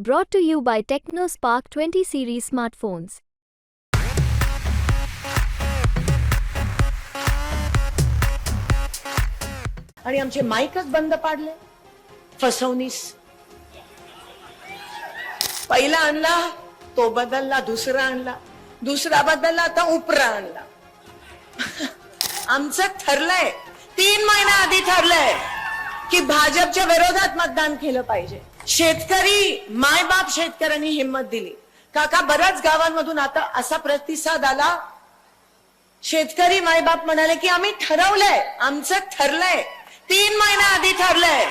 Brought to you by TechnoSpark 20 series smartphones. आणि आमचे माईकच बंद पाडले. फसवणीस. पहिला आणला तो बदलला दुसरा आणला. दुसरा बदलला आता उपरा आणला. आमचं ठरलंय. तीन महिना आधी ठरलंय. की भाजपच्या विरोधात मतदान केलं पाहिजे. शेतकरी मायबाप शेतकऱ्यांनी हिंमत दिली. काका बऱ्याच गावांमधून आता असा प्रतिसाद आला. शेतकरी मायबाप म्हणाले की आम्ही ठरवलंय आमचं ठरलंय. तीन महिना आधी ठरलंय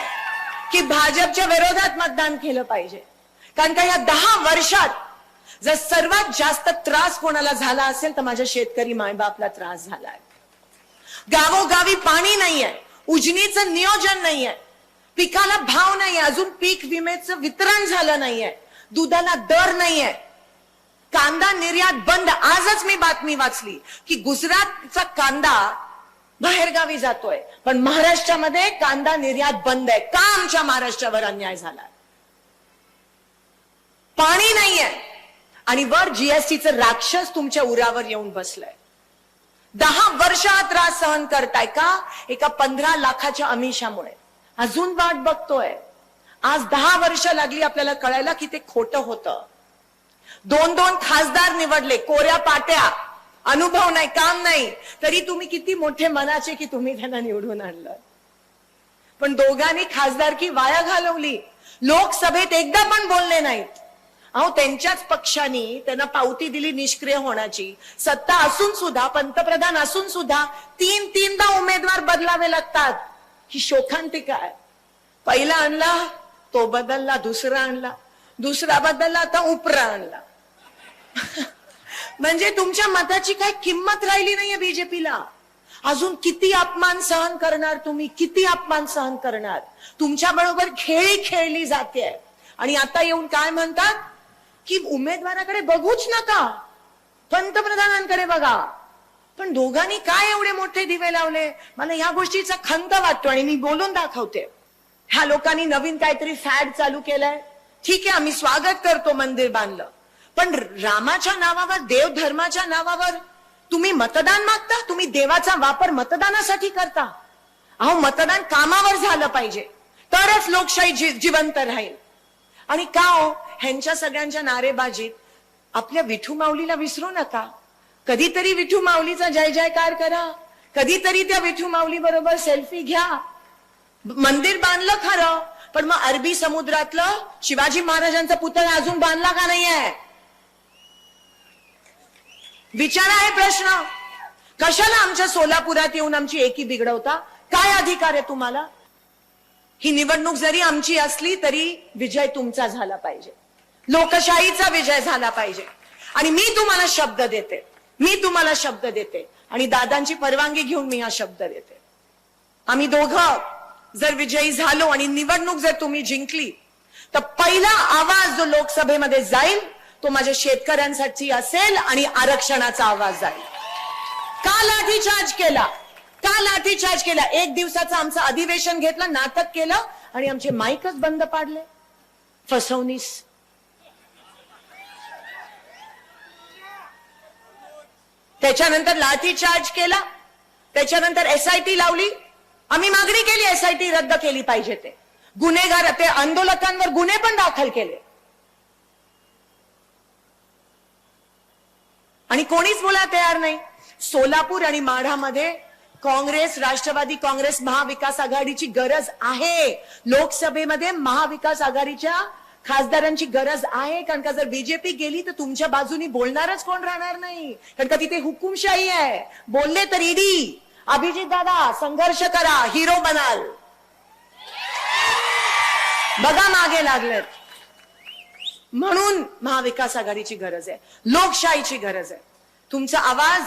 की भाजपच्या विरोधात मतदान केलं पाहिजे. कारण का या दहा वर्षात जर सर्वात जास्त त्रास कोणाला झाला असेल तर माझ्या शेतकरी मायबापला त्रास झालाय. गावोगावी पाणी नाहीये. उजनीचं नियोजन नाहीये. पिकाला भाव नाहीये. अजून पीक विमेचं वितरण झालं नाहीये. दुधाला दर नाहीये. कांदा निर्यात बंद. आजच मी बातमी वाचली की गुजरातचा कांदा बाहेरगावी जातोय. पण महाराष्ट्रामध्ये कांदा निर्यात बंद आहे. का आमच्या महाराष्ट्रावर अन्याय झाला? पाणी नाहीये. आणि वर जीएसटीचं राक्षस तुमच्या उरावर येऊन बसलंय. दहा वर्ष हा त्रास सहन करताय का? एका पंधरा लाखाच्या अमिषामुळे. अजून वाट बघतोय. आज दहा वर्ष लागली आपल्याला कळायला की ते खोटं होतं. दोन दोन खासदार निवडले कोऱ्या पाट्या. अनुभव नाही काम नाही. तरी तुम्ही किती मोठे मनाचे की तुम्ही त्यांना निवडून आणलं. पण दोघांनी खासदारकी वाया घालवली. लोकसभेत एकदा पण बोलले नाहीत. अहो त्यांच्याच पक्षांनी त्यांना पावती दिली निष्क्रिय होण्याची. सत्ता असून सुद्धा पंतप्रधान असून सुद्धा तीन तीनदा उमेदवार बदलावे लागतात. ही शोकांतिका आहे पहिला आणला तो बदलला दुसरा आणला. दुसरा बदलला आता उपरा आणला. म्हणजे तुमच्या मताची काय किंमत राहिली नाहीये बीजेपीला. अजून किती अपमान सहन करणार तुम्ही? किती अपमान सहन करणार? तुमच्या बरोबर खेळी खेळली जाते. आणि आता येऊन काय म्हणतात? की उमेदवाराकडे बघूच नका. पंतप्रधानांकडे बघा. पण दोघांनी काय एवढे मोठे दिवे लावले? मला या गोष्टीचा खंत वाटतो आणि मी बोलून दाखवते. ह्या लोकांनी नवीन काहीतरी फॅड चालू केलंय. ठीक आहे आम्ही स्वागत करतो मंदिर बांधलं. पण रामाच्या नावावर देव धर्माच्या नावावर तुम्ही मतदान मागता? तुम्ही देवाचा वापर मतदानासाठी करता? अहो मतदान कामावर झालं पाहिजे. तरच लोकशाही जिवंत राहील. आणि का हो? ह्यांच्या सगळ्यांच्या नारेबाजीत आपल्या विठू माऊलीला विसरू नका. कधीतरी विठू माऊलीचा जय जयकार करा. कधीतरी त्या विठू माऊली बरोबर सेल्फी घ्या. मंदिर बांधलं खरं पण मग अरबी समुद्रातलं शिवाजी महाराजांचा पुतळा अजून बांधला का नाहीये? विचार आहे प्रश्न. कशाला आमच्या सोलापुरात येऊन आमची एकी बिघडवता? काय अधिकार आहे तुम्हाला? ही निवडणूक जरी आमची असली तरी विजय तुमचा झाला पाहिजे. लोकशाहीचा विजय झाला पाहिजे. आणि मी तुम्हाला शब्द देते. मी तुम्हाला शब्द देते. आणि दादांची परवानगी घेऊन मी हा शब्द देते. आम्ही दोघं जर विजयी झालो आणि निवडणूक जर तुम्ही जिंकली तर पहिला आवाज जो लोकसभेमध्ये जाईल तो माझ्या शेतकऱ्यांसाठी असेल आणि आरक्षणाचा आवाज जाईल. का लाठीचार्ज केला. का लाठीचार्ज केला. एक दिवसाचं आमचं अधिवेशन घेतलं नाटक केलं आणि आमचे माईकच बंद पाडले. फसवणीस. त्याच्यानंतर लाठीचार्ज केला. त्याच्यानंतर एसआयटी लावली. आम्ही मागणी केली एसआयटी रद्द केली पाहिजे ते. गुन्हेगार ते आंदोलकांवर गुन्हे पण दाखल केले. आणि कोणीच बोला तयार नाही. सोलापूर आणि माढामध्ये काँग्रेस राष्ट्रवादी काँग्रेस महाविकास आघाडीची गरज आहे. लोकसभेमध्ये महाविकास आघाडीच्या खासदारांची गरज आहे कारण का जर बीजेपी गेली तर तुमच्या बाजूनी बोलणारच कोण राहणार नाही. कारण का तिथे हुकुमशाही आहे. बोलले तर ईडी अभिजित दादा संघर्ष करा हिरो बनाल. बघा मागे लागलेत. म्हणून महाविकास आघाडीची गरज आहे. लोकशाहीची गरज आहे. तुमचा आवाज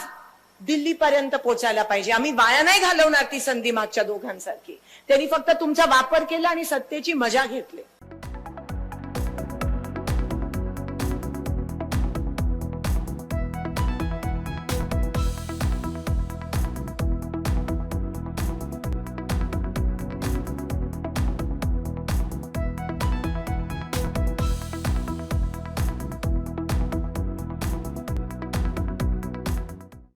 दिल्लीपर्यंत पोचायला पाहिजे. आम्ही वाया नाही घालवणार ती संधी मागच्या दोघांसारखी. त्यांनी फक्त तुमचा वापर केला आणि सत्तेची मजा घेतली.